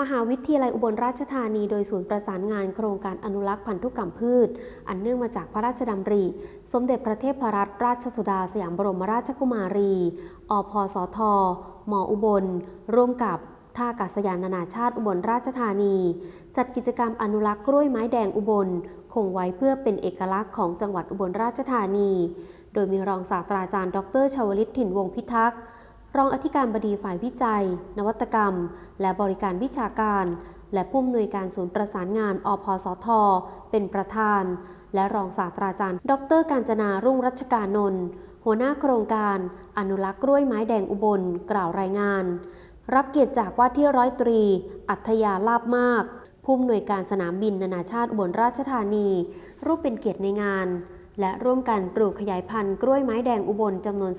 มหาวิทยาลัยอุบลราชธานีโดยศูนย์ประสานงานโครงการอนุรักษ์พันธุกรรมพืช อันเนื่องมาจากพระราชดำริ สมเด็จพระเทพรัตนราชสุดาสยามบรมราชกุมารี อพสท มอุบล ร่วมกับท่าอากาศยานนานาชาติอุบลราชธานี จัดกิจกรรมอนุรักษ์กล้วยไม้แดงอุบล คงไว้เพื่อเป็นเอกลักษณ์ของจังหวัดอุบลราชธานี โดยมีรองศาสตราจารย์ ดรชวลิตถิ่นวงพิทักษ์ รองอธิการบดีฝ่ายวิจัย นวัตกรรม และบริการวิชาการ และผู้อำนวยการศูนย์ประสานงาน อพสท เป็นประธาน และรองศาสตราจารย์ ดร การจนารุ่งรัชกานนท์หัวหน้าโครงการ อนุรักษ์กล้วยไม้แดงอุบล กล่าวรายงาน รับเกียรติจากว่าที่ร้อยตรี อัธยาลาบมาก ผู้อำนวยการสนามบินนานาชาติอุบลราชธานี รูปเป็นเกียรติในงาน และร่วมกันปลูกขยายพันธุ์กล้วยไม้แดงอุบลจำนวน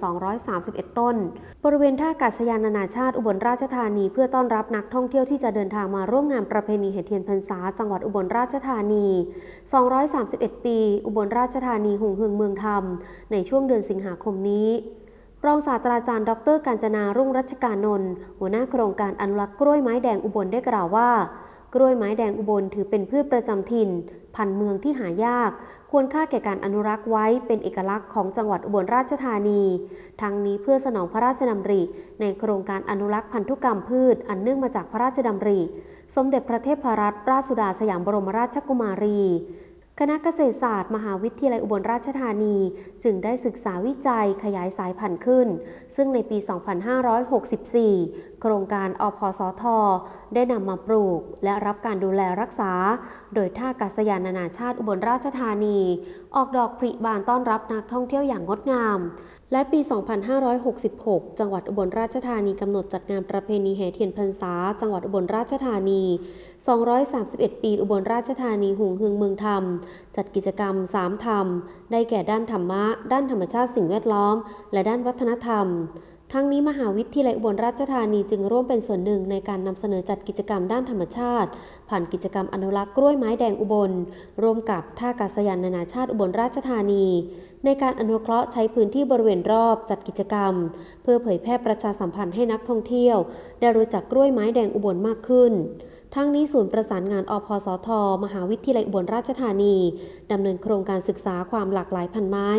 231 ต้น บริเวณท่าอากาศยานนานาชาติอุบลราชธานีเพื่อต้อนรับนักท่องเที่ยวที่จะเดินทางมาร่วมงานประเพณีแห่เทียนพรรษา จังหวัดอุบลราชธานี 231 ปี อุบลราชธานีหุงเฮืองเมืองธรรม ในช่วงเดือนสิงหาคมนี้รองศาสตราจารย์ ดร การจนารุ่งรัชกานนท์หัวหน้าโครงการอนุรักษ์กล้วยไม้แดงอุบลได้กล่าวว่า กล้วยไม้แดงอุบลถือเป็นพืชประจำถิ่น พันธุ์เมืองที่หายาก ควรค่าแก่การอนุรักษ์ไว้เป็นเอกลักษณ์ของจังหวัดอุบลราชธานี ทั้งนี้เพื่อสนองพระราชดำริ ในโครงการอนุรักษ์พันธุกรรมพืช อันเนื่องมาจากพระราชดำริ สมเด็จพระเทพรัตนราชสุดาสยามบรมราชกุมารี คณะเกษตรศาสตร์มหาวิทยาลัยอุบลราชธานี จึงได้ศึกษาวิจัยขยายสายพันธุ์ขึ้น ซึ่งในปี 2564 โครงการอพสท ได้นำมาปลูก และรับการดูแลรักษา โดยท่าอากาศยานนานาชาติอุบลราชธานี ออกดอกผลิบานต้อนรับนักท่องเที่ยวอย่างงดงาม และปี 2566 จังหวัดอุบลราชธานีกำหนดจัดงานประเพณีแห่เทียนพรรษา จังหวัดอุบลราชธานี 231 ปีอุบลราชธานีหุงเฮืองเมืองธรรม จัดกิจกรรม 3 ธรรม ได้แก่ด้านธรรมะ ด้านธรรมชาติสิ่งแวดล้อม และด้านวัฒนธรรม ทั้งนี้มหาวิทยาลัยอุบลราชธานีจึงร่วมเป็นส่วนหนึ่งในการนำเสนอจัดกิจกรรมด้านธรรมชาติ ผ่านกิจกรรมอนุรักษ์กล้วยไม้แดงอุบล ร่วมกับท่าอากาศยานนานาชาติอุบลราชธานี ในการอนุเคราะห์ใช้พื้นที่บริเวณรอบจัดกิจกรรม เพื่อเผยแพร่ประชาสัมพันธ์ให้นักท่องเที่ยว ได้รู้จักกล้วยไม้แดงอุบลมากขึ้น ทั้งนี้ศูนย์ประสานงานอพสท มหาวิทยาลัยอุบลราชธานีดำเนินโครงการศึกษาความหลากหลายพันไม้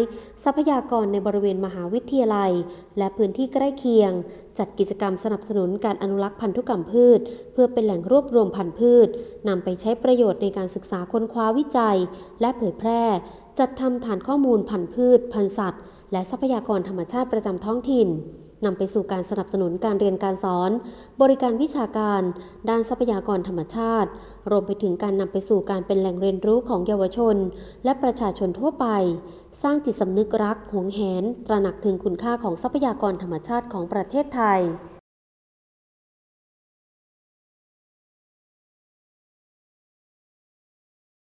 ทรัพยากรในบริเวณมหาวิทยาลัย และพื้นที่ล้เคียง จัดกิจกรรมสนับสนุนการอนุรักษ์พันธุกรรมพืช เพื่อเป็นแหล่งรวบรวมพันธุ์พืชนำไปใช้ประโยชน์ในการศึกษาค้นคว้าวิจัย และเผยแพร่ จัดทำฐานข้อมูลพันธุ์พืช พันธุ์สัตว์ และทรัพยากรธรรมชาติประจำท้องถิ่น นำไปสู่การสนับสนุนการเรียนการสอน บริการวิชาการ ด้านทรัพยากรธรรมชาติ รวมไปถึงการนำไปสู่การเป็นแหล่งเรียนรู้ของเยาวชน และประชาชนทั่วไป สร้างจิตสำนึกรักหวงแหน ตระหนักถึงคุณค่าของทรัพยากรธรรมชาติของประเทศไทย